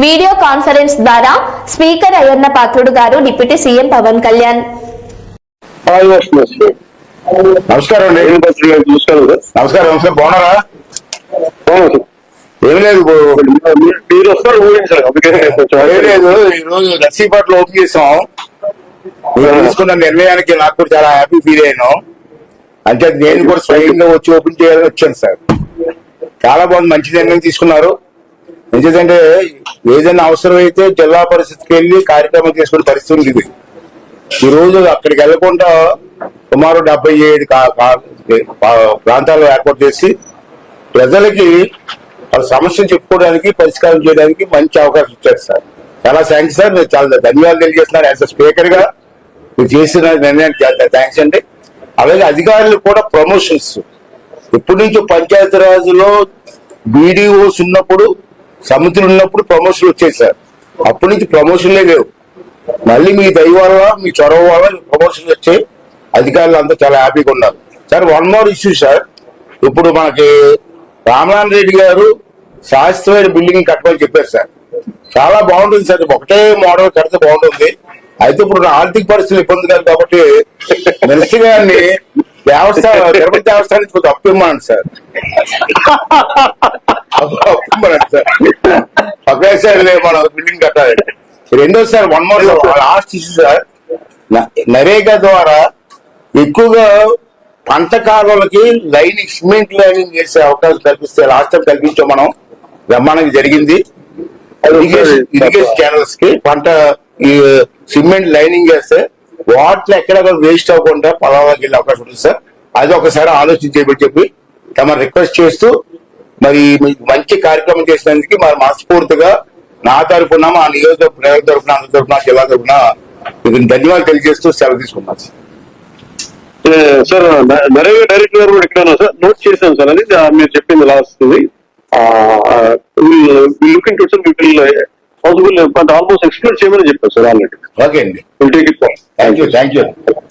Video conference ద్వారా speaker Ayyanna Patrudu garu deputy CM Pawan Kalyan. నమస్కారం అండి. నమస్కారం సార్ నమస్కారం బాగున్నారా? ఏం లేదు మీరు- వస్తారు లేదు ఈ రోజు నర్సీపట్లో ఓపెన్ చేసాం. మీరు తీసుకున్న నిర్ణయానికి నాకు కూడా చాలా హ్యాపీ ఫీల్ అయ్యాను. అంటే నేను కూడా స్వయంగా వచ్చి ఓపెన్ చేయాలని వచ్చాను సార్. చాలా బాగుంది మంచి నిర్ణయం తీసుకున్నారు. ఎందుకంటే ఏదైనా అవసరమైతే జిల్లా పరిస్థితికి వెళ్ళి కార్యక్రమం చేసుకునే పరిస్థితి ఉంది ఇది. ఈ రోజు అక్కడికి వెళ్ళకుండా సుమారు డెబ్బై ఏడు పా- ప్రాంతాలు ఏర్పాటు చేసి ప్రజలకి వాళ్ళ సమస్యలు చెప్పుకోవడానికి పరిష్కారం చేయడానికి మంచి అవకాశం ఇచ్చారు సార్. చాలా థ్యాంక్స్ సార్. మీరు చాలా ధన్యవాదాలు తెలియజేస్తున్నారు. యాజ్ స్పీకర్గా మీరు చేసిన నిర్ణయానికి చాలా థ్యాంక్స్ అండి. అలాగే అధికారులు కూడా ప్రమోషన్స్. ఇప్పటి నుంచి పంచాయతీ రాజులో బీడీఓస్ ఉన్నప్పుడు సమితులు ఉన్నప్పుడు ప్రమోషన్లు వచ్చాయి సార్. అప్పటి నుంచి ప్రమోషన్లే లేవు. మళ్ళీ మీ దయ వల్ల మీ చొరవ వల్ల ప్రమోషన్ వచ్చాయి అధికారులు అంతా చాలా హ్యాపీగా ఉన్నారు. Sir one more issue sir. ఇప్పుడు మనకి రామనారాయణ రెడ్డి గారు శాస్త్రమైన బిల్డింగ్ కట్టమని చెప్పారు సార్. చాలా బాగుంటుంది సార్. ఒకటే మోడల్ కడితే బాగుంటుంది. అయితే ఇప్పుడు ఆర్థిక పరిస్థితులు ఇబ్బంది కాదు కాబట్టి మెలిసి గారిని దేవస్థానం తిరుపతి దేవస్థానం కొంచెం అప్పు ఇమ్మనండి సార్. అప్పు ఇమ్మనండి సార్ ఒకేసారి మన బిల్డింగ్ కట్టాలి రెండోసారి one more last issue sir. NREGA ద్వారా ఎక్కువగా పంట కాలువలకి లైన్ సిమెంట్ లైనింగ్ చేసే అవకాశం కల్పిస్తే లాస్ట్ టైం కల్పించాం మనం. బ్రహ్మాండంగా జరిగింది. ఇరిగేషన్ ఇరిగేషన్ ఛానల్స్కి పంట ఈ సిమెంట్ లైనింగ్ చేస్తే వాటర్ ఎక్కడ వేస్ట్ అవ్వకుండా పొలాలకు వెళ్ళే అవకాశం ఉంటుంది సార్ అది ఒకసారి ఆలోచించేయమని చెప్పి తమ రిక్వెస్ట్ చేస్తూ మరి మంచి కార్యక్రమం చేసినందుకు మరి మనస్ఫూర్తిగా నా తరపున మా నియోజక ప్రజల తరపున అందరి తరపున జిల్లా తరపున మీకు ధన్యవాదాలు తెలియజేస్తూ సెలవు తీసుకున్నాను సార్ సార్ నరేగా డైరెక్టర్ గారు కూడా ఇక్కడ సార్? నోట్ చేశాను సార్ అది మీరు చెప్పింది last look into sir possible almost explore చేయమని చెప్పారు సార్ ఆల్రెడీ ఓకే అండి. Will take it Thank.